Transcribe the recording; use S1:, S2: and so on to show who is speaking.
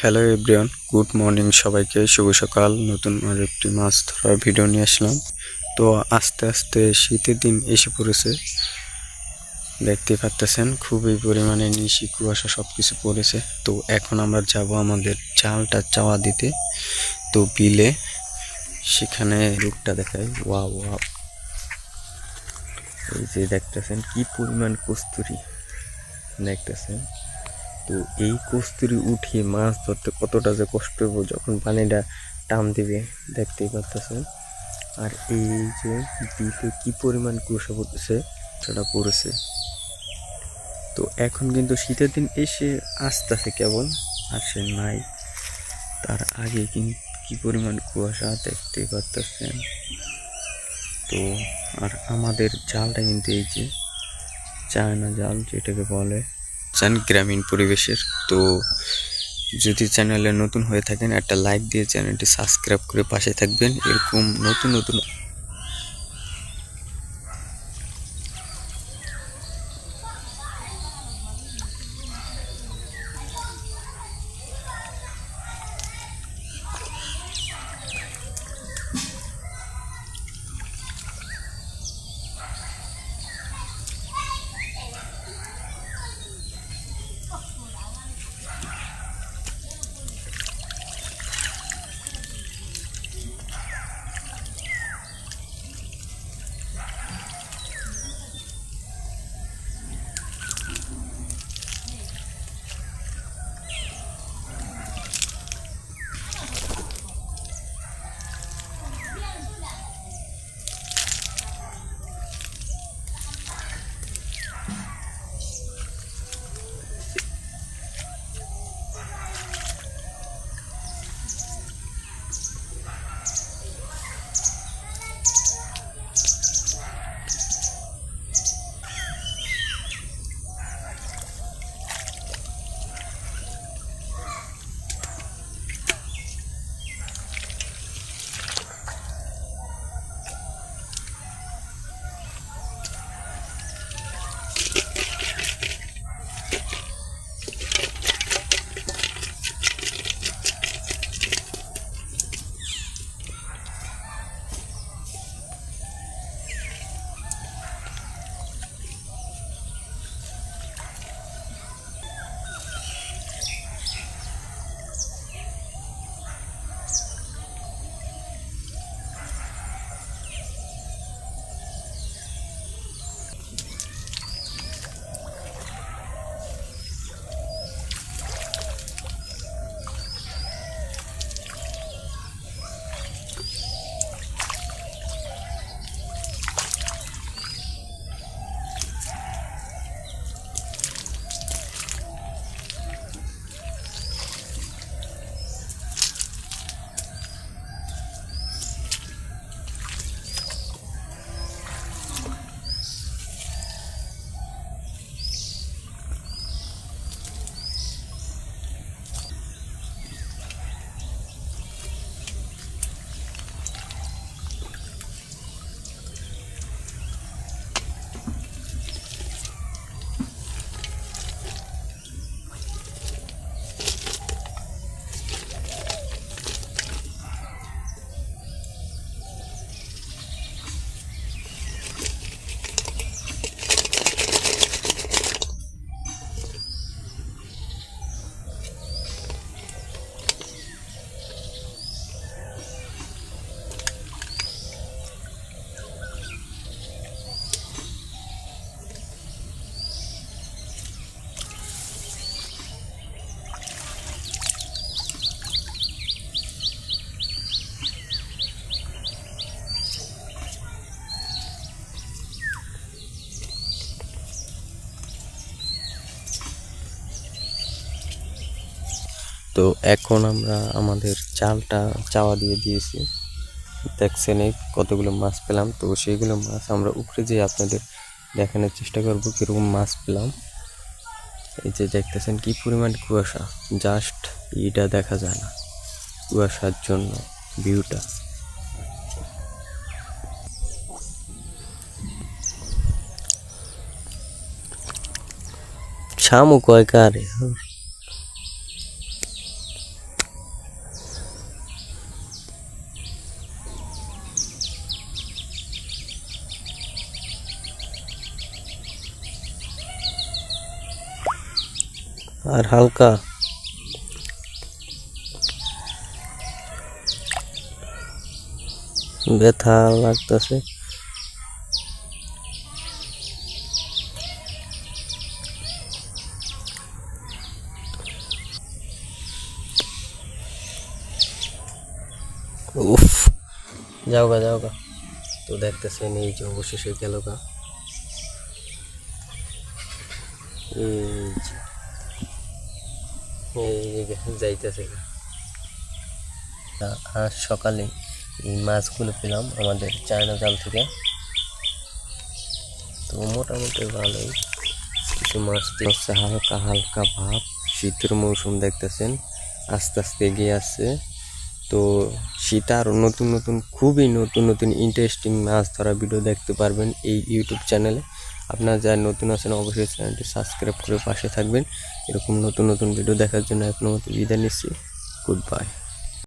S1: Hello everyone good morning সবাইকে, শুভ সকাল। নতুন একটি মাছ ধরার ভিডিও নিয়ে আসলাম। তো আস্তে আস্তে শীতের দিন এসে পড়েছে। দেখতে পাচ্তেছেন, খুবই পরিমাণে নিশি, কুয়াশা সব কিছু পড়েছে। তো এখন আমরা যাব আমাদের চালটা চাওয়া দিতে। তো বিলে সেখানে রূপটা দেখায় ওয়া ওয়া এই যে দেখতেছেন, কি পরিমাণ কস্তুরি। দেখতেছেন। তো এই কস্তুরি উঠিয়ে মাছ ধরতে কতটা যে কষ্ট হবে যখন পানিটা টান দিবে, দেখতেই পারতেছেন। আর এই যে বিলে কি পরিমাণ কুয়াশা পড়তেছে, সেটা পড়েছে। তো এখন কিন্তু শীতের দিন এসে আসতেছে কেবল আসে নাই। তার আগে কিন্তু কি পরিমাণ কুয়াশা দেখতেই পারতেছেন। তো আর আমাদের জালটা কিন্তু এই যে, চায়না জাল যেটাকে বলে চান গ্রামীণ পরিবেশের। তো যদি চ্যানেলে নতুন হয়ে থাকেন, একটা লাইক দিয়ে চ্যানেলটি সাবস্ক্রাইব করে পাশে থাকবেন। এরকম নতুন নতুন তো এখন আমরা আমাদের চালটা চাওয়া দিয়ে দিয়েছি। দেখছেন এই কতগুলো মাছ পেলাম। তো সেইগুলো মাছ আমরা উপরে যেয়ে আপনাদের দেখানোর চেষ্টা করব কীরকম মাছ পেলাম। এই যে দেখতেছেন কি পরিমাণ কুয়াশা। জাস্ট ইটা দেখা যায় না কুয়াশার জন্য ভিউটা। শামুক কয় আর হালকা ব্যথা লাগতেছে উফ যাও গা যাও গা তো দেখতেছেন এই যে অবশেষে গেল গা এই যাইতেছে আজ সকালে এই মাছগুলো পেলাম আমাদের চায়না জাল থেকে। তো মোটামুটি ভালোই। কিছু মাছ হচ্ছে হালকা হালকা ভাব, শীতের মৌসুম দেখতেছেন, আস্তে আস্তে এগিয়ে আসছে। তো শীত আরও নতুন নতুন, খুবই নতুন নতুন ইন্টারেস্টিং মাছ ধরা ভিডিও দেখতে পারবেন এই ইউটিউব চ্যানেলে আপনারা যারা নতুন আছেন, অবশ্যই চ্যানেলটি সাবস্ক্রাইব করে পাশে থাকবেন। এরকম নতুন নতুন ভিডিও দেখার জন্য এখনও মতো বিদায় নিচ্ছি। Good bye